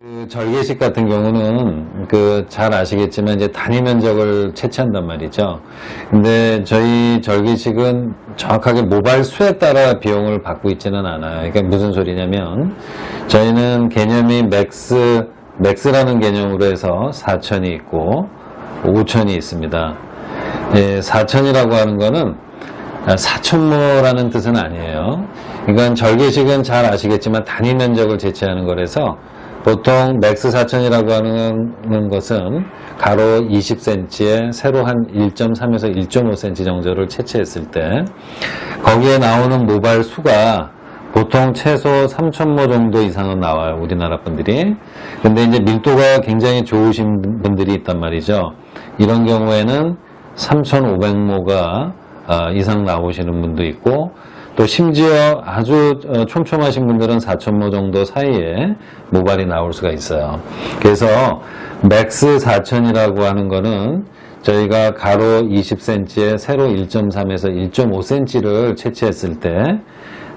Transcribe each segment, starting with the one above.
그 절개식 같은 경우는 그 잘 아시겠지만 이제 단위 면적을 채취한단 말이죠. 근데 저희 절개식은 정확하게 모발 수에 따라 비용을 받고 있지는 않아요. 그러니까 무슨 소리냐면 저희는 개념이 맥스 맥스라는 개념으로 해서 4천이 있고 5천이 있습니다. 예, 4천이라고 하는 거는 사천모라는 뜻은 아니에요. 그러니까 절개식은 잘 아시겠지만 단위 면적을 제치하는 거라서 보통 맥스 4천이라고 하는 것은 가로 20cm에 세로 한 1.3에서 1.5cm 정도를 채취했을 때 거기에 나오는 모발 수가 보통 최소 3,000모 정도 이상은 나와요. 우리나라 분들이. 근데 이제 밀도가 굉장히 좋으신 분들이 있단 말이죠. 이런 경우에는 3,500모가 어, 이상 나오시는 분도 있고 또 심지어 아주 어, 촘촘하신 분들은 4,000모 정도 사이에 모발이 나올 수가 있어요. 그래서 맥스 4,000이라고 하는 거는 저희가 가로 20cm에 세로 1.3에서 1.5cm를 채취했을 때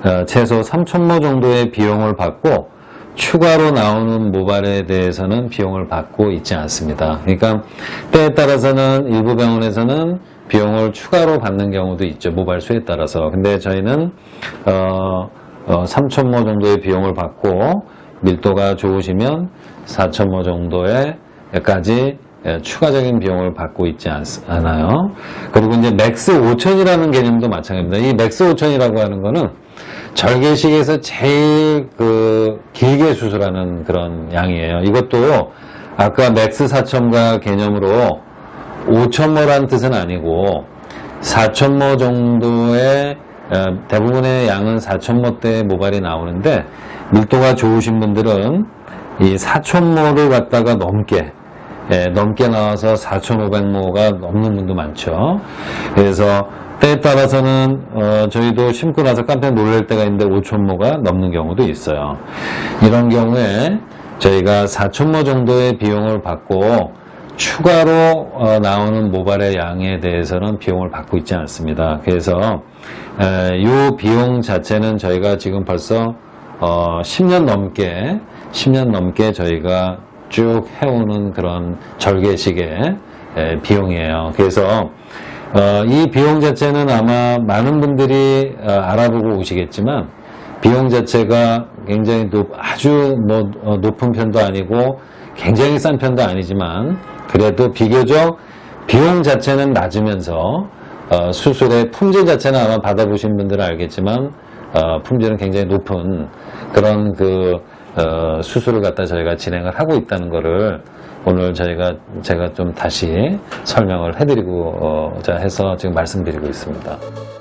어, 최소 3,000모 정도의 비용을 받고 추가로 나오는 모발에 대해서는 비용을 받고 있지 않습니다. 그러니까 때에 따라서는 일부 병원에서는 비용을 추가로 받는 경우도 있죠. 모발 수에 따라서. 근데 저희는 어, 어, 3,000모 정도의 비용을 받고 밀도가 좋으시면 4,000모 정도에까지 예, 추가적인 비용을 받고 있지 않, 않아요. 그리고 이제 맥스 5천이라는 개념도 마찬가지입니다. 이 맥스 5천이라고 하는 거는 절개식에서 제일 그 길게 수술하는 그런 양이에요. 이것도 아까 맥스 4천과 개념으로 5천모란 뜻은 아니고 4천모 정도의 어, 대부분의 양은 4천모대의 모발이 나오는데 밀도가 좋으신 분들은 이 4천모를 갖다가 넘게 예, 넘게 나와서 4,500모가 넘는 분도 많죠. 그래서 때에 따라서는 어, 저희도 심고 나서 깜짝 놀랄 때가 있는데 5,000모가 넘는 경우도 있어요. 이런 경우에 저희가 4,000모 정도의 비용을 받고 추가로 어, 나오는 모발의 양에 대해서는 비용을 받고 있지 않습니다. 그래서 이 비용 자체는 저희가 지금 벌써 어, 10년 넘게 10년 넘게 저희가 쭉 해오는 그런 절개식의 에, 비용이에요. 그래서 어, 이 비용 자체는 아마 많은 분들이 어, 알아보고 오시겠지만 비용 자체가 굉장히 높, 아주 뭐, 어, 높은 편도 아니고 굉장히 싼 편도 아니지만 그래도 비교적 비용 자체는 낮으면서 어, 수술의 품질 자체는 아마 받아보신 분들은 알겠지만 어, 품질은 굉장히 높은 그런 그 어, 수술을 갖다 저희가 진행을 하고 있다는 거를 오늘 저희가 제가 좀 다시 설명을 해드리고 어, 자 해서 지금 말씀드리고 있습니다.